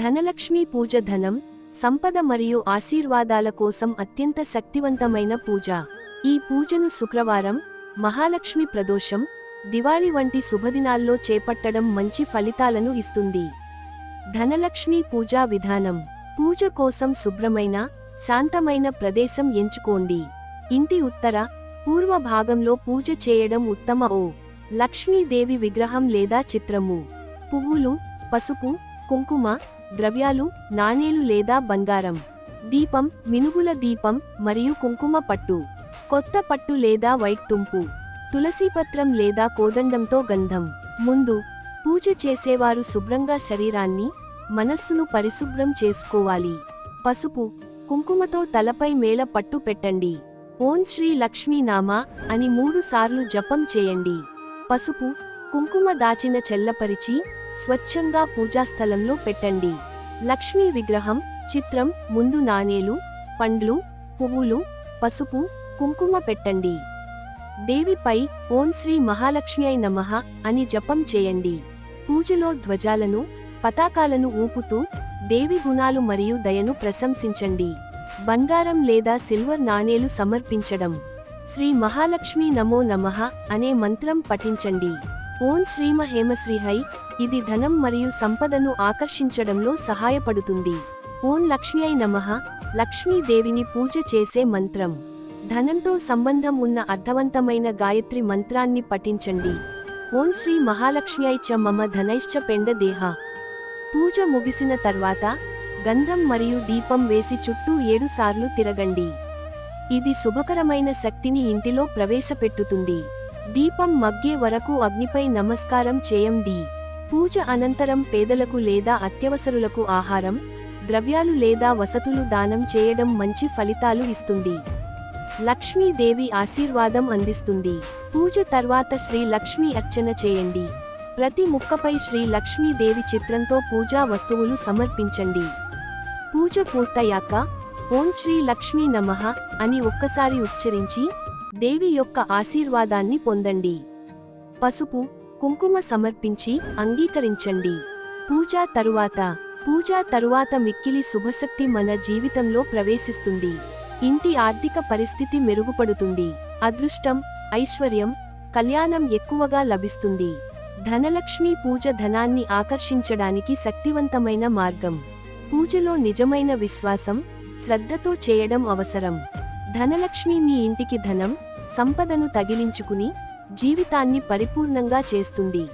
ధనలక్ష్మి పూజ ధనం సంపద మరియు ఆశీర్వాదాల కోసం అత్యంత శక్తివంతమైన పూజ. ఈ పూజను శుక్రవారం మహాలక్ష్మి ప్రదోషం దివాళి వంటి శుభదినాల్లో చేపట్టడం మంచి ఫలితాలను ఇస్తుంది. ధనలక్ష్మి పూజా విధానం. పూజ కోసం శుభ్రమైన శాంతమైన ప్రదేశం ఎంచుకోండి. ఇంటి ఉత్తర పూర్వ భాగంలో పూజ చేయడం ఉత్తమ ఓ. లక్ష్మీదేవి విగ్రహం లేదా చిత్రము. పువ్వులు పసుపు కుంకుమ ద్రవ్యాలు నాణేలు లేదా బంగారం. దీపం మినుగుల దీపం మరియు కుంకుమ పట్టు. కొత్త పట్టు లేదా వైట్ తుంపు. తులసీపత్రం లేదా కోదండంతో గంధం. ముందు పూజ చేసేవారు శుభ్రంగా శరీరాన్ని మనస్సును పరిశుభ్రం చేసుకోవాలి. పసుపు కుంకుమతో తలపై మేళ పట్టు పెట్టండి. ఓం శ్రీ లక్ష్మీనామ అని మూడు సార్లు జపం చేయండి. పసుపు కుంకుమ దాచిన చెల్లపరిచి స్వచ్ఛంగా పూజాస్థలంలో పెట్టండి. లక్ష్మీ విగ్రహం చిత్రం ముందు నాణేలు పండ్లు పువ్వులు పసుపు కుంకుమ పెట్టండి. దేవిపై ఓం శ్రీ మహాలక్ష్మి అయి నమః అని జపం చేయండి. పూజలో ధ్వజాలను పతాకాలను ఊపుతూ దేవి గుణాలు మరియు దయను ప్రశంసించండి. బంగారం లేదా సిల్వర్ నాణేలు సమర్పించడం. శ్రీ మహాలక్ష్మి నమో నమః అనే మంత్రం పఠించండి. ఓం శ్రీమ హేమశ్రీహై ఇది ధనం మరియు సంపదను ఆకర్షించడంలో సహాయపడుతుంది. ఓం లక్ష్మి అయి నమః లక్ష్మీదేవిని పూజ చేసే మంత్రం. ధనంతో సంబంధం ఉన్న అర్థవంతమైన గాయత్రి మంత్రాన్ని పఠించండి. ఓం శ్రీ మహాలక్ష్మి అయి చ మమ ధనైశ్చ పెండ దేహ పూజ ముగిసిన తర్వాత గంధం మరియు దీపం వేసి చుట్టూ ఏడుసార్లు తిరగండి. ఇది శుభకరమైన శక్తిని ఇంటిలో ప్రవేశపెట్టుతుంది. దీపం మగ్గే వరకు అగ్నిపై నమస్కారం చేయండి పూజ అనంతరం పేదలకు లేదా అత్యవసరులకు ఆహారం ద్రవ్యాలు లేదా వసతులు దానం చేయడం మంచి ఫలితాలు ఇస్తుంది. లక్ష్మీదేవి ఆశీర్వాదం అందిస్తుంది. పూజ తర్వాత శ్రీ లక్ష్మీ అర్చన చేయండి. ప్రతి ముక్కపై శ్రీ లక్ష్మీదేవి చిత్రంతో పూజా వస్తువులు సమర్పించండి. పూజ పూర్తయ్యాక ఓం శ్రీ లక్ష్మీ నమః అని ఒక్కసారి ఉచ్చరించి దేవి యొక్క ఆశీర్వాదాన్ని పొందండి. పసుపు కుంకుమ సమర్పించి అంగీకరించండి. పూజా తరువాత పూజా తరువాత మిక్కిలి శుభశక్తి మన జీవితంలో ప్రవేశిస్తుంది. ఇంటి ఆర్థిక పరిస్థితి మెరుగుపడుతుంది. అదృష్టం ఐశ్వర్యం కళ్యాణం ఎక్కువగా లభిస్తుంది. ధనలక్ష్మి పూజ ధనాన్ని ఆకర్షించడానికి శక్తివంతమైన మార్గం. పూజలో నిజమైన విశ్వాసం శ్రద్ధతో చేయడం అవసరం. ధనలక్ష్మి మీ ఇంటికి ధనం సంపదను తగిలించుకుని జీవితాన్ని పరిపూర్ణంగా చేస్తుంది.